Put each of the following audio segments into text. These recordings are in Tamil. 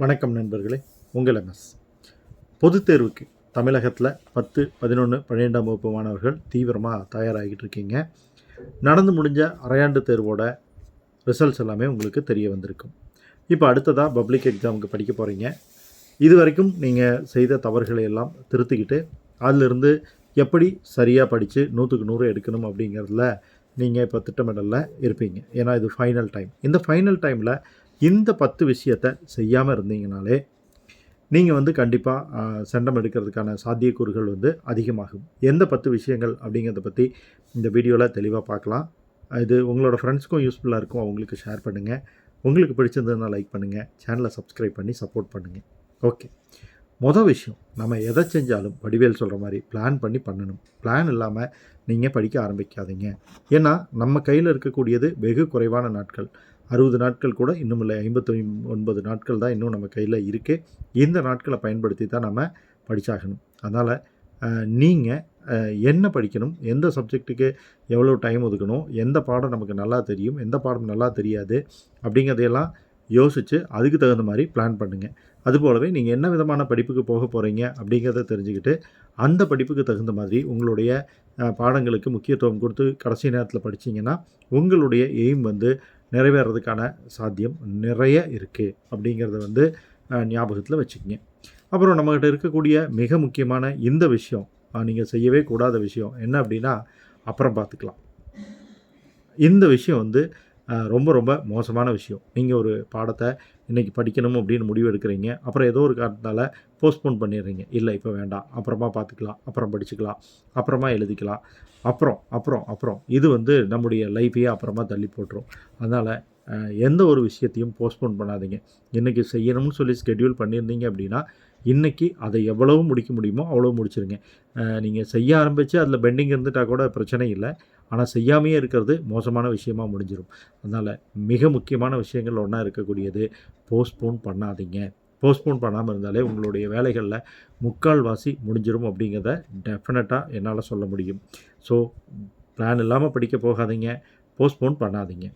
வணக்கம் நண்பர்களே உங்கள் எம்எஸ் பொதுத் தேர்வுக்கு தமிழகத்தில் பத்து பதினொன்று பன்னிரெண்டாம் வகுப்பு மாணவர்கள் தீவிரமாக தயாராகிட்டு இருக்கீங்க. நடந்து முடிஞ்ச அரையாண்டு தேர்வோட ரிசல்ட்ஸ் எல்லாமே உங்களுக்கு தெரிய வந்திருக்கும். இப்போ அடுத்ததாக பப்ளிக் எக்ஸாமுக்கு படிக்க போகிறீங்க இது வரைக்கும் நீங்கள் செய்த தவறுகளை எல்லாம் திருத்திக்கிட்டு அதிலிருந்து எப்படி சரியாக படித்து நூற்றுக்கு நூறு எடுக்கணும் அப்படிங்கிறதுல நீங்கள் இப்போ திட்டமிடலில் இருப்பீங்க. ஏன்னா இது ஃபைனல் டைம் இந்த ஃபைனல் டைமில் இந்த பத்து விஷயத்தை செய்யாமல் இருந்தீங்கனாலே நீங்கள் வந்து கண்டிப்பாக செண்டம் எடுக்கிறதுக்கான சாத்தியக்கூறுகள் வந்து அதிகமாகும். எந்த பத்து விஷயங்கள் அப்படிங்கிறத பற்றி இந்த வீடியோவில் தெளிவாக பார்க்கலாம். இது உங்களோட ஃப்ரெண்ட்ஸ்க்கும் யூஸ்ஃபுல்லாக இருக்கும். அவங்களுக்கு ஷேர் பண்ணுங்கள் உங்களுக்கு பிடிச்சிருந்ததுன்னா லைக் பண்ணுங்கள் சேனலை சப்ஸ்கிரைப் பண்ணி சப்போர்ட் பண்ணுங்கள் ஓகே மொதல் விஷயம் நம்ம எதை செஞ்சாலும் வடிவேல் சொல்கிற மாதிரி பிளான் பண்ணி பண்ணணும். பிளான் இல்லாமல் நீங்கள் படிக்க ஆரம்பிக்காதீங்க. ஏன்னா நம்ம கையில் இருக்கக்கூடியது வெகு குறைவான நாட்கள். அறுபது நாட்கள் கூட இன்னும் இல்லை ஐம்பத்தி ஒன்பது நாட்கள் தான் இன்னும் நம்ம கையில் இருக்குது இந்த நாட்களை பயன்படுத்தி தான் நம்ம படித்தாகணும் அதனால் நீங்கள் என்ன படிக்கணும் எந்த சப்ஜெக்ட்டுக்கு எவ்வளோ டைம் ஒதுக்கணும் எந்த பாடம் நமக்கு நல்லா தெரியும் எந்த பாடம் நல்லா தெரியாது அப்படிங்கிறதையெல்லாம் யோசித்து அதுக்கு தகுந்த மாதிரி பிளான் பண்ணுங்கள் அதுபோலவே நீங்கள் என்ன விதமான படிப்புக்கு போக போகிறீங்க அப்படிங்கிறத தெரிஞ்சுக்கிட்டு அந்த படிப்புக்கு தகுந்த மாதிரி உங்களுடைய பாடங்களுக்கு முக்கியத்துவம் கொடுத்து கடைசி நேரத்தில் படித்தீங்கன்னா உங்களுடைய எய்ம் வந்து நிறைவேறதுக்கான சாத்தியம் நிறைய இருக்குது அப்படிங்கிறத வந்து ஞாபகத்தில் வச்சுக்கோங்க. அப்புறம் நம்மக்கிட்ட இருக்கக்கூடிய மிக முக்கியமான இந்த விஷயம் நீங்கள் செய்யவே கூடாத விஷயம் என்ன அப்படின்னா அப்புறம் பார்த்துக்கலாம். இந்த விஷயம் வந்து ரொம்ப ரொம்ப மோசமான விஷயம். நீங்கள் ஒரு பாடத்தை இன்றைக்கி படிக்கணும் அப்படின்னு முடிவு எடுக்கிறீங்க. அப்புறம் ஏதோ ஒரு காரணத்தால் போஸ்ட்போன் பண்ணிடுறீங்க. இல்லை இப்போ வேண்டாம். அப்புறமா பார்த்துக்கலாம். அப்புறம் படிச்சுக்கலாம். அப்புறமா எழுதிக்கலாம். அப்புறம் அப்புறம் அப்புறம். இது வந்து நம்முடைய லைஃப்பையே அப்புறமா தள்ளி போட்டுரும். அதனால் எந்த ஒரு விஷயத்தையும் போஸ்ட்போன் பண்ணாதீங்க. இன்றைக்கி செய்யணும்னு சொல்லி ஸ்கெடியூல் பண்ணியிருந்தீங்க அப்படின்னா இன்றைக்கி அதை எவ்வளவு முடிக்க முடியுமோ அவ்வளோ முடிச்சிருங்க. நீங்கள் செய்ய ஆரம்பித்து அதில் பெண்டிங் இருந்துட்டால் கூட பிரச்சனை இல்லை. ஆனால் செய்யாமையே இருக்கிறது மோசமான விஷயமாக முடிஞ்சிடும் அதனால் மிக முக்கியமான விஷயங்கள் ஒன்றா இருக்கக்கூடியது போஸ்ட்போன் பண்ணாதீங்க. போஸ்ட்போன் பண்ணாமல் இருந்தாலே உங்களுடைய வேலைகளில் முக்கால்வாசி முடிஞ்சிடும் அப்படிங்கிறத டெஃபினட்டாக என்னால் சொல்ல முடியும். ஸோ பிளான் இல்லாமல் படிக்க போகாதீங்க. போஸ்ட்போன் பண்ணாதீங்க.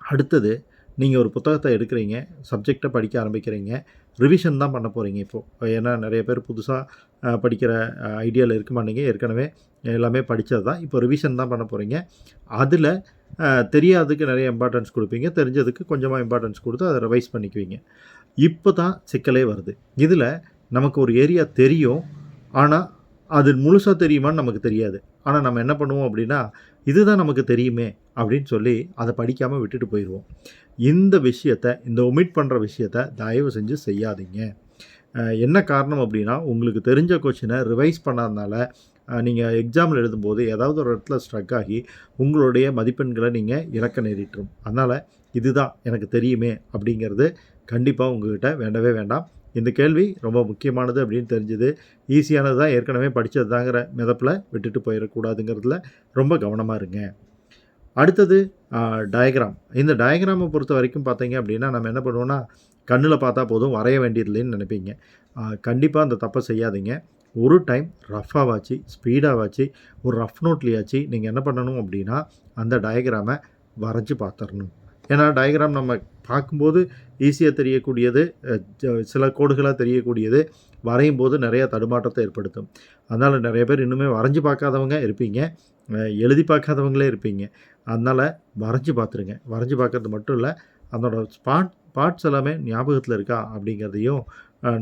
அடுத்தது நீங்கள் ஒரு புத்தகத்தை எடுக்கிறீங்க சப்ஜெக்டை படிக்க ஆரம்பிக்கிறீங்க ரிவிஷன் தான் பண்ண போகிறீங்க இப்போது ஏன்னா நிறைய பேர் புதுசாக படிக்கிற ஐடியாவில் இருக்க மாட்டீங்க. ஏற்கனவே எல்லாமே படித்தது தான். இப்போ ரிவிஷன் தான் பண்ண போகிறீங்க அதில் தெரியாததுக்கு நிறைய இம்பார்ட்டன்ஸ் கொடுப்பீங்க. தெரிஞ்சதுக்கு கொஞ்சமாக இம்பார்ட்டன்ஸ் கொடுத்து அதை ரிவைஸ் பண்ணிக்குவீங்க. இப்போ தான் சிக்கலே வருது. இதில் நமக்கு ஒரு ஏரியா தெரியும். ஆனால் அது முழுசாக தெரியுமான்னு நமக்கு தெரியாது. ஆனால் நம்ம என்ன பண்ணுவோம் அப்படின்னா இதுதான் நமக்கு தெரியுமே அப்படின்னு சொல்லி அதை படிக்காமல் விட்டுட்டு போயிடுவோம். இந்த விஷயத்தை இந்த ஒமிட் பண்ணுற விஷயத்த தயவு செஞ்சு செய்யாதீங்க. என்ன காரணம் அப்படின்னா உங்களுக்கு தெரிஞ்ச கொஷினை ரிவைஸ் பண்ணாதனால நீங்கள் எக்ஸாமில் எழுதும்போது ஏதாவது ஒரு இடத்துல ஸ்ட்ரக் ஆகி உங்களுடைய மதிப்பெண்களை நீங்கள் இறக்க நேரிட்டுரும். அதனால் இதுதான் எனக்கு தெரியுமே அப்படிங்கிறது கண்டிப்பாக உங்கள்கிட்ட வேண்டவே வேண்டாம். இந்த கேள்வி ரொம்ப முக்கியமானது அப்படின்னு தெரிஞ்சுது. ஈஸியானது தான் ஏற்கனவே படித்தது தாங்கிற மிதப்பில் விட்டுட்டு போயிடக்கூடாதுங்கிறதுல ரொம்ப கவனமாக இருங்க. அடுத்தது டயக்ராம் இந்த டயக்ராமை பொறுத்த வரைக்கும் பார்த்தீங்க அப்படின்னா நம்ம என்ன பண்ணுவோன்னா கண்ணில் பார்த்தா போதும் வரைய வேண்டியதில்லைன்னு நினைப்பீங்க. கண்டிப்பாக அந்த தப்பை செய்யாதீங்க. ஒரு டைம் ரஃபாவாச்சு ஸ்பீடாகவாச்சு ஒரு ரஃப் நோட்லேயாச்சு நீங்கள் என்ன பண்ணணும் அப்படின்னா அந்த டயக்ராமை வரைஞ்சி பார்த்துடணும் ஏன்னா டயக்ராம் நம்ம பார்க்கும்போது ஈஸியாக தெரியக்கூடியது சில கோடுகளாக தெரியக்கூடியது வரையும் போது நிறையா தடுமாற்றத்தை ஏற்படுத்தும். அதனால் நிறைய பேர் இன்னுமே வரைஞ்சி பார்க்காதவங்க இருப்பீங்க. எழுதி பார்க்காதவங்களே இருப்பீங்க. அதனால் வரைஞ்சி பார்த்துருங்க. வரைஞ்சி பார்க்குறது மட்டும் இல்லை அதோட ஸ்பாட் பார்ட்ஸ் எல்லாமே ஞாபகத்தில் இருக்கா அப்படிங்கிறதையும்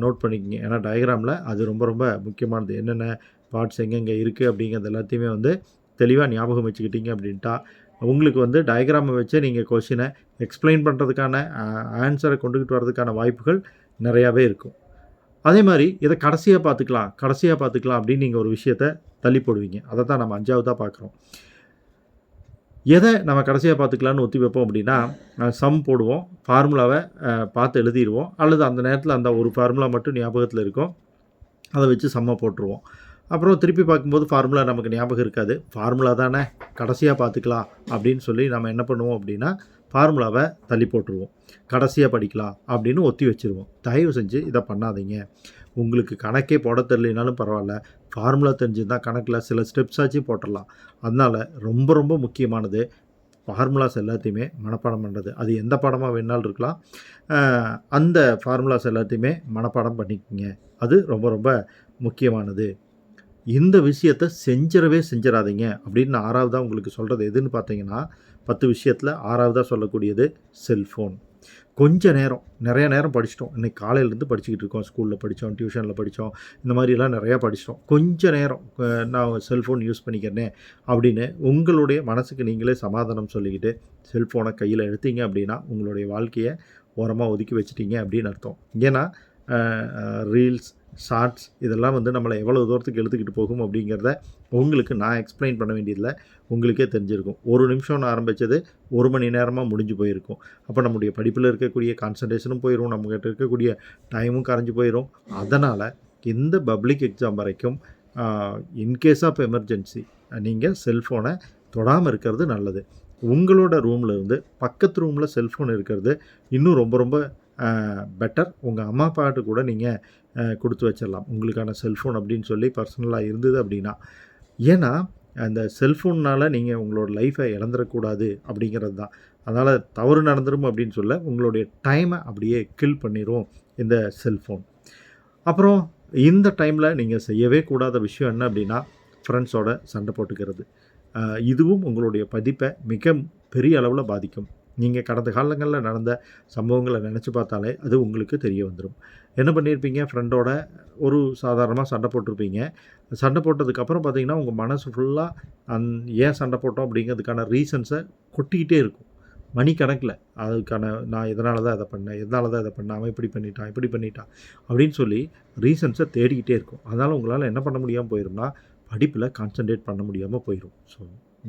நோட் பண்ணிக்கிங்க. ஏன்னா டயக்ராமில் அது ரொம்ப ரொம்ப முக்கியமானது. என்னென்ன பார்ட்ஸ் எங்கெங்கே இருக்குது அப்படிங்கிறது எல்லாத்தையுமே வந்து தெளிவாக ஞாபகம் வச்சுக்கிட்டீங்க அப்படின்ட்டா உங்களுக்கு வந்து டயக்ராமை வச்சே நீங்கள் கொஷினை எக்ஸ்பிளைன் பண்ணுறதுக்கான ஆன்சரை கொண்டுக்கிட்டு வர்றதுக்கான வாய்ப்புகள் நிறையாவே இருக்கும். அதே மாதிரி இதை கடைசியாக பார்த்துக்கலாம் கடைசியாக பார்த்துக்கலாம் அப்படின்னு நீங்கள் ஒரு விஷயத்த தள்ளி போடுவீங்க. அதை தான் நம்ம அஞ்சாவதாக பார்க்குறோம். எதை நம்ம கடைசியாக பார்த்துக்கலான்னு ஒத்தி வைப்போம் அப்படின்னா சம் போடுவோம் ஃபார்முலாவை பார்த்து எழுதிடுவோம். அல்லது அந்த நேரத்தில் அந்த ஒரு ஃபார்முலா மட்டும் ஞாபகத்தில் இருக்கும். அதை வச்சு சம்மை போட்டுருவோம். அப்புறம் திருப்பி பார்க்கும்போது ஃபார்முலா நமக்கு ஞாபகம் இருக்காது. ஃபார்முலா தானே? கடைசியாக பார்த்துக்கலாம் அப்படின்னு சொல்லி நம்ம என்ன பண்ணுவோம் அப்படின்னா ஃபார்முலாவை தள்ளி போட்டுருவோம். கடைசியாக படிக்கலாம் அப்படின்னு ஒத்தி வச்சுருவோம். தயவு செஞ்சு இதை பண்ணாதீங்க. உங்களுக்கு கணக்கே போட தெரியலனாலும் பரவாயில்ல. ஃபார்முலா தெரிஞ்சுருந்தால் கணக்கில் சில ஸ்டெப்ஸாச்சும் போட்டுடலாம். அதனால் ரொம்ப ரொம்ப முக்கியமானது ஃபார்முலாஸ் எல்லாத்தையுமே மனப்பாடம் பண்ணுறது அது எந்த பாடமாக வேணாலும் இருக்கலாம். அந்த ஃபார்முலாஸ் எல்லாத்தையுமே மனப்பாடம் பண்ணிக்கோங்க. அது ரொம்ப ரொம்ப முக்கியமானது. இந்த விஷயத்தை செஞ்சிடவே செஞ்சிடாதீங்க அப்படின்னு ஆறாவதாக உங்களுக்கு சொல்கிறது எதுன்னு பார்த்தீங்கன்னா பத்து விஷயத்தில் ஆறாவதாக சொல்லக்கூடியது செல்ஃபோன் கொஞ்ச நேரம் நிறைய நேரம் படிச்சிட்டோம். இன்றைக்கி காலையிலேருந்து படிச்சுக்கிட்டு இருக்கோம். ஸ்கூலில் படித்தோம் டியூஷனில் படித்தோம் இந்த மாதிரிலாம் நிறையா படிச்சிட்டோம். கொஞ்ச நேரம் நான் செல்ஃபோன் யூஸ் பண்ணிக்கிறேனே அப்படின்னு உங்களுடைய மனசுக்கு நீங்களே சமாதானம் சொல்லிக்கிட்டு செல்ஃபோனை கையில் எடுத்தீங்க அப்படின்னா உங்களுடைய வாழ்க்கையை ஓரமாக ஒதுக்கி வச்சிட்டிங்க அப்படின்னு அர்த்தம். ஏன்னா ரீல்ஸ் ஷார்ட்ஸ் இதெல்லாம் வந்து நம்மளை எவ்வளோ தூரத்துக்கு எடுத்துக்கிட்டு போகும் அப்படிங்கிறத உங்களுக்கு நான் எக்ஸ்பிளைன் பண்ண வேண்டியதில்லை. உங்களுக்கே தெரிஞ்சிருக்கும். ஒரு நிமிஷம்னு ஆரம்பித்தது ஒரு மணி நேரமாக முடிஞ்சு போயிருக்கும். அப்போ நம்முடைய படிப்பில் இருக்கக்கூடிய கான்சன்ட்ரேஷனும் போயிடும் நம்மகிட்ட இருக்கக்கூடிய டைமும் கரைஞ்சு போயிடும் அதனால் இந்த பப்ளிக் எக்ஸாம் வரைக்கும் இன்கேஸ் ஆஃப் எமர்ஜென்சி நீங்கள் செல்ஃபோனை தொடாமல் இருக்கிறது நல்லது. உங்களோட ரூமில் இருந்து பக்கத்து ரூமில் செல்ஃபோன் இருக்கிறது இன்னும் ரொம்ப ரொம்ப பெட்டர் உங்கள் அம்மா அப்பாட்டு கூட நீங்கள் கொடுத்து வச்சிடலாம். உங்களுக்கான செல்ஃபோன் அப்படின்னு சொல்லி பர்சனலாக இருந்தது அப்படின்னா ஏன்னா அந்த செல்ஃபோன்னால் நீங்கள் உங்களோட லைஃப்பை இழந்துடக்கூடாது அப்படிங்கிறது தான். அதனால் தவறு நடந்துரும் அப்படின்னு சொல்ல உங்களுடைய டைமை அப்படியே கில் பண்ணிடும் இந்த செல்ஃபோன். அப்புறம் இந்த டைமில் நீங்கள் செய்யவே கூடாத விஷயம் என்ன அப்படின்னா ஃப்ரெண்ட்ஸோட சண்டை போட்டுக்கிறது. இதுவும் உங்களுடைய பதிப்பை மிக பெரிய அளவில் பாதிக்கும். நீங்கள் கடந்த காலங்களில் நடந்த சம்பவங்களை நினச்சி பார்த்தாலே அது உங்களுக்கு தெரிய வந்துடும் என்ன பண்ணியிருப்பீங்க ஃப்ரெண்டோட ஒரு சாதாரணமாக சண்டை போட்டிருப்பீங்க. சண்டை போட்டதுக்கப்புறம் பார்த்தீங்கன்னா உங்கள் மனசு ஃபுல்லாக அந் ஏன் சண்டை போட்டோம்? அப்படிங்கிறதுக்கான ரீசன்ஸை கொட்டிக்கிட்டே இருக்கும். மணிக்கணக்கில் அதுக்கான நான் இதனால தான் இதை பண்ணேன்? எதனால தான் இதை பண்ணேன்? அவன் இப்படி பண்ணிட்டான் இப்படி பண்ணிட்டான் அப்படின்னு சொல்லி ரீசன்ஸை தேடிக்கிட்டே இருக்கும். அதனால் உங்களால் என்ன பண்ண முடியாமல் போயிரும்னா படிப்பில் கான்சென்ட்ரேட் பண்ண முடியாமல் போயிடும் so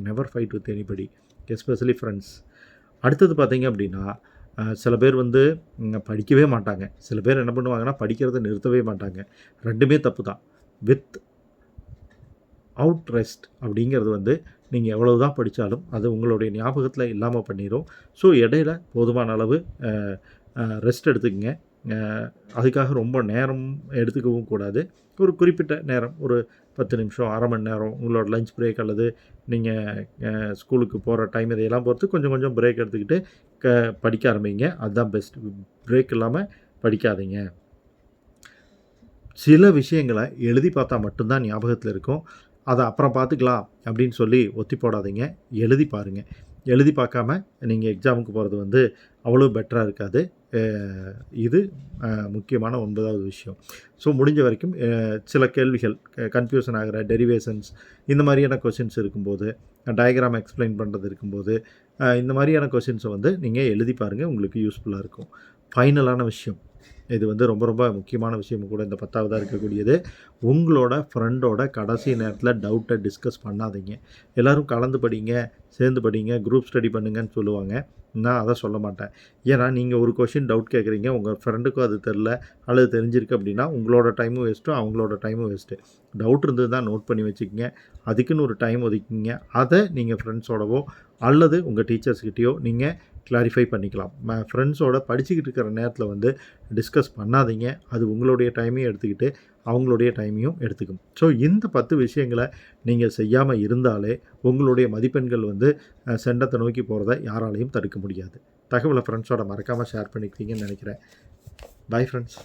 never fight with anybody especially friends அடுத்தது பார்த்தீங்க அப்படின்னா சில பேர் வந்து படிக்கவே மாட்டாங்க. சில பேர் என்ன பண்ணுவாங்கன்னா படிக்கிறத நிறுத்தவே மாட்டாங்க. ரெண்டுமே தப்பு தான். வித் அவுட் ரெஸ்ட் அப்படிங்கிறது வந்து நீங்கள் எவ்வளவு தான் படித்தாலும் அது உங்களுடைய ஞாபகத்தில் இல்லாமல் பண்ணிடும் ஸோ இடையில போதுமான அளவு ரெஸ்ட் எடுத்துக்கங்க. அதுக்காக ரொம்ப நேரம் எடுத்துக்கவும் கூடாது. ஒரு குறிப்பிட்ட நேரம் ஒரு பத்து நிமிஷம் அரை மணி நேரம் உங்களோட லஞ்ச் பிரேக் அல்லது நீங்கள் ஸ்கூலுக்கு போகிற டைம் இதையெல்லாம் பொறுத்து கொஞ்சம் கொஞ்சம் பிரேக் எடுத்துக்கிட்டு க படிக்க ஆரம்பிங்க. அதுதான் பெஸ்ட் பிரேக் இல்லாமல் படிக்காதீங்க. சில விஷயங்களை எழுதி பார்த்தா மட்டும்தான் ஞாபகத்தில் இருக்கும். அதை அப்புறம் பார்த்துக்கலாம் அப்படின்னு சொல்லி ஒத்தி போடாதீங்க. எழுதி பாருங்கள் எழுதி பார்க்காம நீங்கள் எக்ஸாமுக்கு போகிறது வந்து அவ்வளோ பெட்டராக இருக்காது. இது முக்கியமான ஒன்பதாவது விஷயம் ஸோ முடிஞ்ச வரைக்கும் சில கேள்விகள் கன்ஃபியூஷன் ஆகிற டெரிவேஷன்ஸ் இந்த மாதிரியான கொஷின்ஸ் இருக்கும்போது டயக்ராம் எக்ஸ்பிளைன் பண்ணுறது இருக்கும்போது இந்த மாதிரியான கொஷின்ஸை வந்து நீங்கள் எழுதி பாருங்கள் உங்களுக்கு யூஸ்ஃபுல்லாக இருக்கும் ஃபைனலான விஷயம் இது வந்து ரொம்ப ரொம்ப முக்கியமான விஷயம் கூட இந்த பத்தாவதாக இருக்கக்கூடியது. உங்களோட ஃப்ரெண்டோட கடைசி நேரத்தில் டவுட்டை டிஸ்கஸ் பண்ணாதீங்க. எல்லோரும் கலந்து படிங்க சேர்ந்து படிங்க குரூப் ஸ்டடி பண்ணுங்கன்னு சொல்லுவாங்க. நான் அதை சொல்ல மாட்டேன். ஏன்னா நீங்கள் ஒரு கொஷின் டவுட் கேட்குறீங்க உங்கள் ஃப்ரெண்டுக்கும் அது தெரில அல்லது தெரிஞ்சிருக்கு அப்படின்னா உங்களோட டைமும் வேஸ்ட்டு அவங்களோட டைமும் வேஸ்ட்டு டவுட் இருந்தது தான் நோட் பண்ணி வச்சுக்கோங்க. அதுக்குன்னு ஒரு டைம் ஒதுக்கிங்க. அதை நீங்கள் ஃப்ரெண்ட்ஸோடவோ அல்லது உங்கள் டீச்சர்ஸ்கிட்டேயோ நீங்கள் கிளாரிஃபை பண்ணிக்கலாம். ஃப்ரெண்ட்ஸோட படிச்சுக்கிட்டு இருக்கிற நேரத்தில் வந்து டிஸ்கஸ் பண்ணாதீங்க. அது உங்களுடைய டைமையும் எடுத்துக்கிட்டு அவங்களுடைய டைமையும் எடுத்துக்கும். ஸோ இந்த பத்து விஷயங்களை நீங்கள் செய்யாமல் இருந்தாலே உங்களுடைய மதிப்பெண்கள் வந்து செண்டத்தை நோக்கி போகிறத யாராலையும் தடுக்க முடியாது. தகவலை ஃப்ரெண்ட்ஸோட மறக்காமல் ஷேர் பண்ணிக்கிறீங்கன்னு நினைக்கிறேன். Bye friends